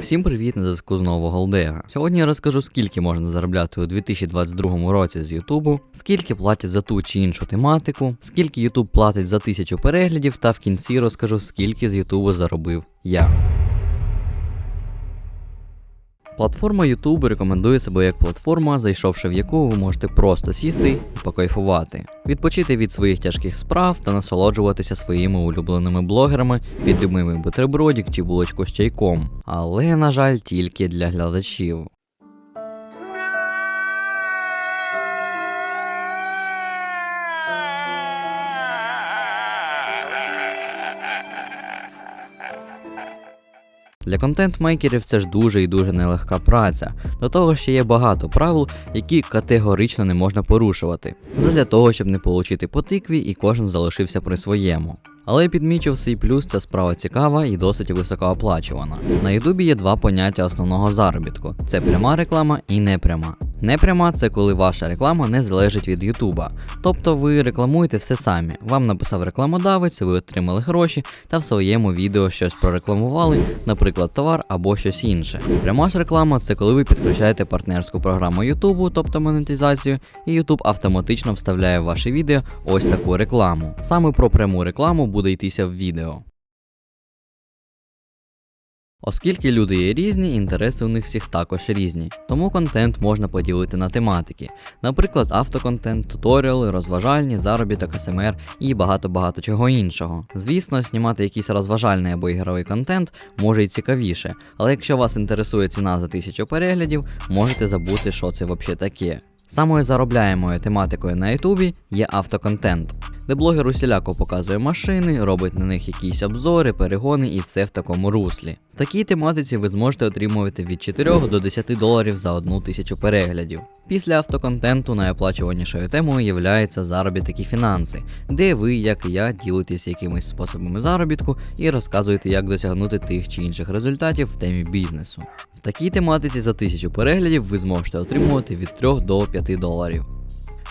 Всім привіт на зв'язку з нового Голдега. Сьогодні я розкажу, скільки можна заробляти у 2022 році з Ютубу, скільки платять за ту чи іншу тематику, скільки Ютуб платить за тисячу переглядів, та в кінці розкажу, скільки з Ютубу заробив я. Платформа YouTube рекомендує себе як платформа, зайшовши в яку ви можете просто сісти і покайфувати, відпочити від своїх тяжких справ та насолоджуватися своїми улюбленими блогерами під любимий бутербродік чи булочку з чайком. Але, на жаль, тільки для глядачів. Для контент-мейкерів це ж дуже і дуже нелегка праця. До того ще є багато правил, які категорично не можна порушувати, задля того, щоб не получити по тикві і кожен залишився при своєму. Але підмічив свій плюс, ця справа цікава і досить високооплачувана. На Ютубі є два поняття основного заробітку: це пряма реклама і непряма. Непряма це коли ваша реклама не залежить від Ютуба. Тобто ви рекламуєте все самі. Вам написав рекламодавець, ви отримали гроші та в своєму відео щось прорекламували, наприклад, товар або щось інше. Пряма ж реклама це коли ви підключаєте партнерську програму Ютубу, тобто монетизацію, і Ютуб автоматично вставляє в ваше відео ось таку рекламу. Саме про пряму рекламу буде йтися в відео. Оскільки люди є різні, інтереси у них всіх також різні, тому контент можна поділити на тематики, наприклад, автоконтент, туторіали, розважальні, заробіток, СМР і багато-багато чого іншого. Звісно, знімати якийсь розважальний або ігровий контент може й цікавіше, але якщо вас інтересує ціна за тисячу переглядів, можете забути, що це взагалі таке. Самою заробляємою тематикою на Ютубі є автоконтент, де блогер усіляко показує машини, робить на них якісь обзори, перегони і все в такому руслі. В такій тематиці ви зможете отримувати від 4 до 10 доларів за одну тисячу переглядів. Після автоконтенту найоплачуванішою темою являється заробіток і фінанси, де ви, як і я, ділитесь якимись способами заробітку і розказуєте, як досягнути тих чи інших результатів в темі бізнесу. В такій тематиці за тисячу переглядів ви зможете отримувати від 3 до 5 доларів.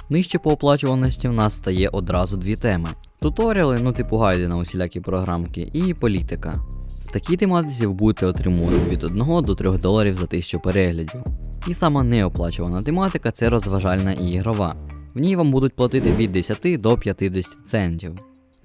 Нижче по оплачуваності в нас стає одразу дві теми: туторіали, ну типу гайди на усілякі програмки, і політика. В такій тематиці будете отримувати від 1 до 3 доларів за тисячу переглядів. І сама неоплачувана тематика це розважальна і ігрова. В ній вам будуть платити від 10 до 50 центів.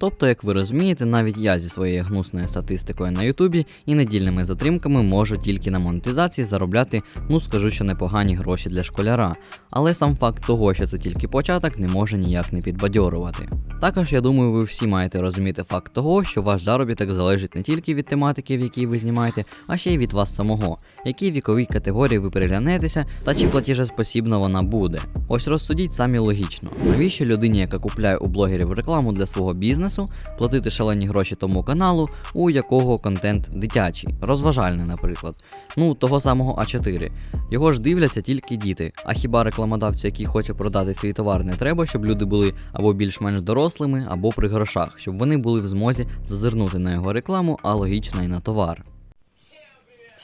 Тобто, як ви розумієте, навіть я зі своєю гнусною статистикою на Ютубі і недільними затримками можу тільки на монетизації заробляти, ну скажу, що непогані гроші для школяра, але сам факт того, що це тільки початок, не може ніяк не підбадьорувати. Також я думаю, ви всі маєте розуміти факт того, що ваш заробіток залежить не тільки від тематики, в якій ви знімаєте, а ще й від вас самого, якій віковій категорії ви переглянетеся та чи платіжеспосібна вона буде. Ось розсудіть самі логічно, навіщо людині, яка купляє у блогерів рекламу для свого бізнесу, платити шалені гроші тому каналу, у якого контент дитячий, розважальний, наприклад. Ну, того самого А4. Його ж дивляться тільки діти. А хіба рекламодавцю, який хоче продати свій товар, не треба, щоб люди були або більш-менш дорослими, або при грошах, щоб вони були в змозі зазирнути на його рекламу, а логічно і на товар.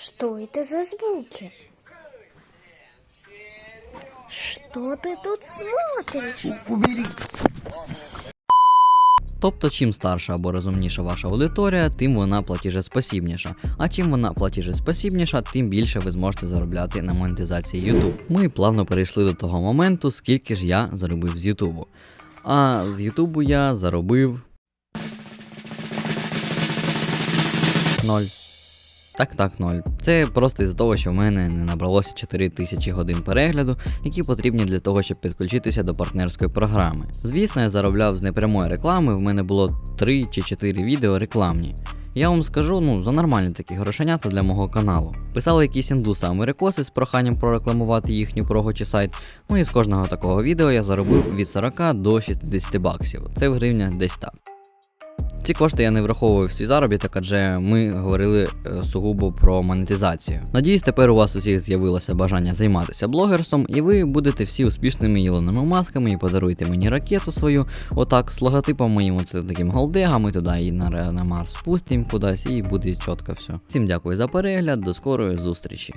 Что это за звуки? Что ты тут смотришь? Тобто, чим старша або розумніша ваша аудиторія, тим вона платіжеспосібніша. А чим вона платіжеспосібніша, тим більше ви зможете заробляти на монетизації YouTube. Ми плавно перейшли до того моменту, скільки ж я заробив з Ютубу. А з Ютубу я заробив. Ноль. Так, так, ноль. Це просто із-за того, що в мене не набралося 4000 годин перегляду, які потрібні для того, щоб підключитися до партнерської програми. Звісно, я заробляв з непрямої реклами, в мене було 3 чи 4 відео рекламні. Я вам скажу, ну, за нормальні такі грошенята для мого каналу. Писали якісь індуси америкоси з проханням прорекламувати їхню прогу чи сайт. Ну і з кожного такого відео я заробив від 40 до 60 баксів. Це в гривнях десь так. Ці кошти я не враховую в свій заробіток, адже ми говорили е, сугубо про монетизацію. Надіюсь, тепер у вас усіх з'явилося бажання займатися блогерством, і ви будете всі успішними ілоними масками і подаруйте мені ракету свою. Отак, з логотипом моїм оце таким голдега, ми туди і на, на Марс спустимо кудись, і буде чітко все. Всім дякую за перегляд, до скорої зустрічі.